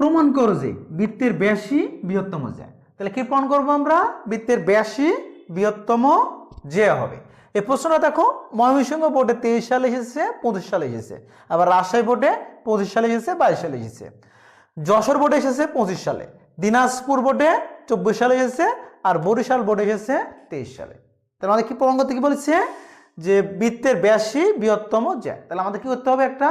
প্রমাণ করো যে বৃত্তের ব্যাসই বৃহত্তম জ্যা। তাহলে কি প্রমাণ করব আমরা? বৃত্তের ব্যাসই বৃহত্তম জ্যা হবে। এই প্রশ্নটা দেখো ময়মনসিংহ বোর্ডে তেইশ সালে এসেছে, পঁচিশ সালে এসেছে। আবার রাজশাহী বোর্ডে পঁচিশ সালে এসেছে, বাইশ সালে এসেছে। যশোর বোর্ডে এসেছে, পঁচিশ সালে। দিনাজপুর বোর্ডে চব্বিশ সালে এসেছে, আর বরিশাল বোর্ডে এসেছে, তেইশ সালে। তাহলে আমাদের কি প্রমাণ করতে কি বলেছে? যে বৃত্তের ব্যাসই বৃহত্তম জ্যা। তাহলে আমাদের কি করতে হবে একটা?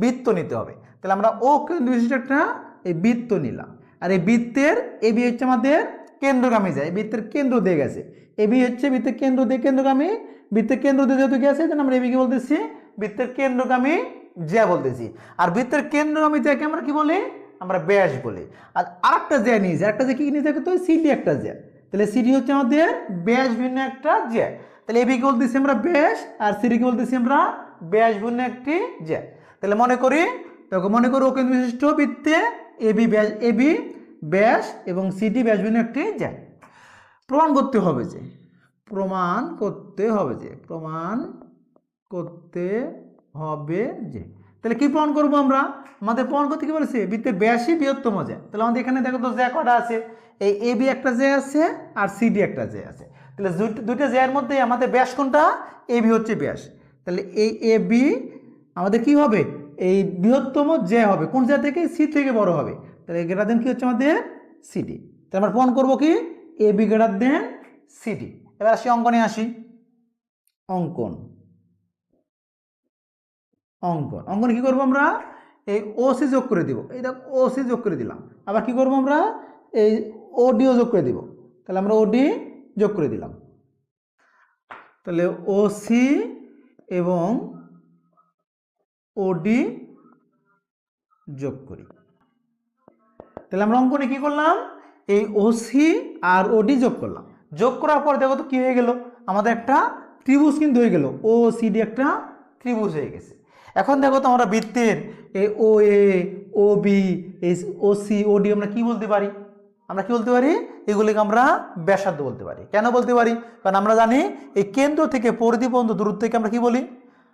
বৃত্ত নিতে হবে। তাহলে আমরা ও কেন্দ্র একটা এই বৃত্ত নিলাম। আর এই বৃত্তের এবি হচ্ছে আমাদের কেন্দ্রগামী যায় বৃত্তের কেন্দ্র দিয়ে গেছে। এবি হচ্ছে বৃত্তের কেন্দ্র দিয়ে কেন্দ্রগামী, বৃত্তের কেন্দ্র দিয়ে যেহেতু গেছে, তাহলে আমরা এবিকে বলতেছি? বৃত্তের কেন্দ্রগামী জ্যা বলতেছি। আর বৃত্তের কেন্দ্রগামী জ্যাকে আমরা কি বলি? আমরা ব্যাস বলি। আর আরেকটা জ্যা নিয়ে নিয়েছি একটা জ্যা কি নিয়ে থাকে তো সিডি একটা জ্যা তাহলে সিডি হচ্ছে আমাদের ব্যাস ভিন্ন একটা জ্যা তাহলে এবিকে বলতেছি আমরা ব্যাস, আর সিডিকে বলতেছি আমরা? ব্যাস ভিন্ন একটি জ্যা তাহলে মনে করি, দেখো মনে করো ওকেন বিশিষ্ট বৃত্তে এবি ব্যাস এবি ব্যাস এবং সিডি ব্যাস একটি জ্যা প্রমাণ করতে হবে যে, প্রমাণ করতে হবে যে, প্রমাণ করতে হবে যে, তাহলে কি প্রমাণ করব আমরা? আমাদের প্রমাণ করতে কি বলেছে? বৃত্তের ব্যাসই বৃহত্তম জ্যা তাহলে আমাদের এখানে দেখো তো জ্যা কটা আছে? এই এ বি একটা জ্যা আছে আর সিডি একটা জ্যা আছে। তাহলে দুই- দুইটা জ্যার মধ্যে আমাদের ব্যাস কোনটা? এ বি হচ্ছে ব্যাস। তাহলে এই এ বি আমাদের কি হবে? এই বৃহত্তম জ্যা হবে, কোন জ্যা থেকে? সি থেকে বড় হবে। তাহলে গ্রেটার দেন কি হচ্ছে আমাদের? সিডি তাহলে আমরা প্রমাণ করব কি? A B greater than C D এবার আসি অঙ্কনে, আসি। অঙ্কন। অঙ্কন। অঙ্কনে কি করব আমরা? এই ও সি যোগ করে দিব। এই দেখ ও সি যোগ করে দিলাম। আবার কি করব আমরা? এই ও ওডিও যোগ করে দিব। তাহলে আমরা ওডি যোগ করে দিলাম। তাহলে ও সি এবং ওডি যোগ করি। তাহলে আমরা অঙ্কনে কি করলাম? এই ওসি আর ওডি যোগ করলাম। যোগ করার পর দেখো তো কি হয়ে গেল? আমাদের একটা ত্রিভুজ কিন্তু হয়ে গেল। ও সিডি একটা ত্রিভুজ হয়ে গেছে। এখন দেখো তো আমরা বৃত্তের এই ও, এ, ও, বি, এই ও, সি, ও, ডি আমরা কি বলতে পারি? আমরা কি বলতে পারি? এগুলিকে আমরা ব্যাসার্ধ বলতে পারি। কেন বলতে পারি? কারণ আমরা জানি এই কেন্দ্র থেকে পরিধি পর্যন্ত দূরত্বকে আমরা কি বলি?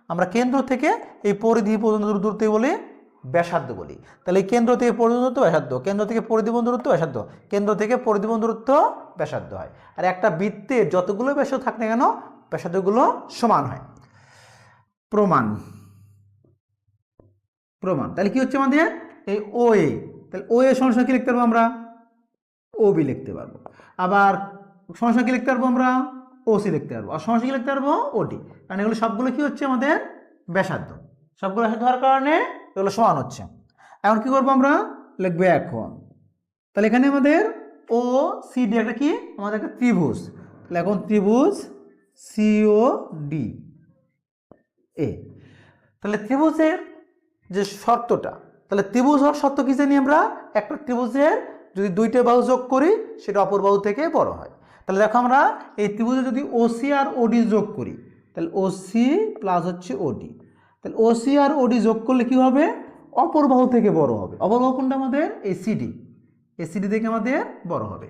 আমরা কেন্দ্র থেকে এই পরিধি পর্যন্ত দূর- দূরত্বকে বলি ব্যাসার্ধ বলি। তাহলে কেন্দ্র থেকে পরিধি দূরত্ব ব্যাসার্ধ, কেন্দ্র থেকে পরিধি পর্যন্ত দূরত্ব ব্যাসার্ধ, কেন্দ্র থেকে পরিধি পর্যন্ত দূরত্ব ব্যাসার্ধ হয়। আর একটা বৃত্তের যতগুলো ব্যাসার্ধ থাক না কেন ব্যাসার্ধগুলো সমান হয়। প্রমাণ প্রমাণ, তাহলে কি হচ্ছে আমাদের? এই ও এ তাহলে ও এ সমস্যা কি লিখতে পারব আমরা? ও বি লিখতে পারব। আবার সমস্যা কি লিখতে পারব আমরা? ও সি লিখতে পারব। আর সমস্যা কি লিখতে পারব ওডি কারণ এগুলো সবগুলো কি হচ্ছে আমাদের? ব্যাসার্ধ। সবগুলো ব্যাসার্ধ হওয়ার কারণে এগুলো সমান হচ্ছে। এখন কি করব আমরা? লিখব এখন। তাহলে এখানে আমাদের ও সি ডি একটা কি? আমাদের একটা ত্রিভুজ। তাহলে এখন ত্রিভুজ সিও ডি এ তাহলে ত্রিভুজের যে শর্তটা, তাহলে ত্রিভুজ হওয়ার শর্ত কি জানি আমরা? একটা ত্রিভুজের যদি দুইটা বাহু যোগ করি, সেটা অপর বাহু থেকে বড় হয়। তাহলে দেখো আমরা এই ত্রিভুজে যদি ওসি আর ওডি যোগ করি, তাহলে ওসি প্লাস হচ্ছে ওডি তাহলে ওসি আর ওডি যোগ করলে কি হবে? অপর বাহু থেকে বড় হবে। অপর বাহু কোনটা আমাদের? এই সিডি এই সিডি থেকে আমাদের বড় হবে।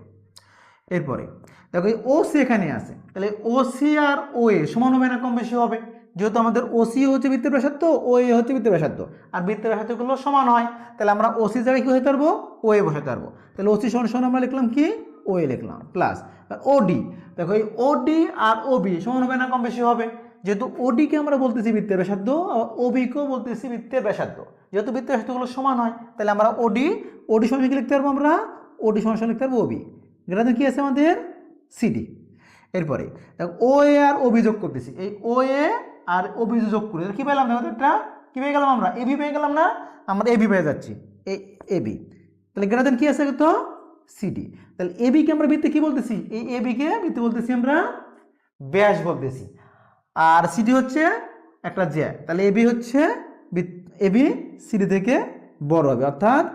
এরপরে, দেখো এই ও সি এখানে আছে। তাহলে ও সি আর ও এ সমান হবে না কম বেশি হবে? যেহেতু আমাদের ও সি হচ্ছে বৃত্তের ব্যাসার্ধ ও এ হচ্ছে বৃত্তের ব্যাসার্ধ। আর বৃত্তের ব্যাসার্ধগুলো সমান হয়। তাহলে আমরা ও সি জায়গায় কী হতে পারব? ও এ বসাতে পারব। তাহলে ও সি সমান সমান আমরা লিখলাম কি? ও এ লিখলাম প্লাস ও ডি দেখো এই ও ডি আর ও বি সমান হবে না, কম বেশি হবে। যেহেতু ওডিকে আমরা বলতেছি বৃত্তের ব্যাসার্ধ ও বিকেও বলতেছি বৃত্তের ব্যাসার্ধ। যেহেতু বৃত্তের ব্যাসার্ধগুলো সমান হয়, তাহলে আমরা ওডি ওডি সমান কি লিখতে পারব আমরা? ওডি সমান লিখতে পারব ওবি যেটা কি আছে আমাদের? সিডি এরপরে ও এ আর অভি যোগ করতেছি। এই ও এ আর অভি যোগ করে কি পেলাম তো একটা? কি পেয়ে গেলাম আমরা? এবি পেয়ে গেলাম না? আমরা এবি পেয়ে যাচ্ছি। এই এবি তাহলে গ্রেটার কি আছে তো? সিডি তাহলে এবিকে আমরা বৃত্তে কি বলতেছি? এই এবিকে বৃত্তে বলতেছি আমরা ব্যাস বলতেছি। আর সিডি হচ্ছে একটা জ্যা। তাহলে এবি হচ্ছে এবি সিডি থেকে বড় হবে। অর্থাৎ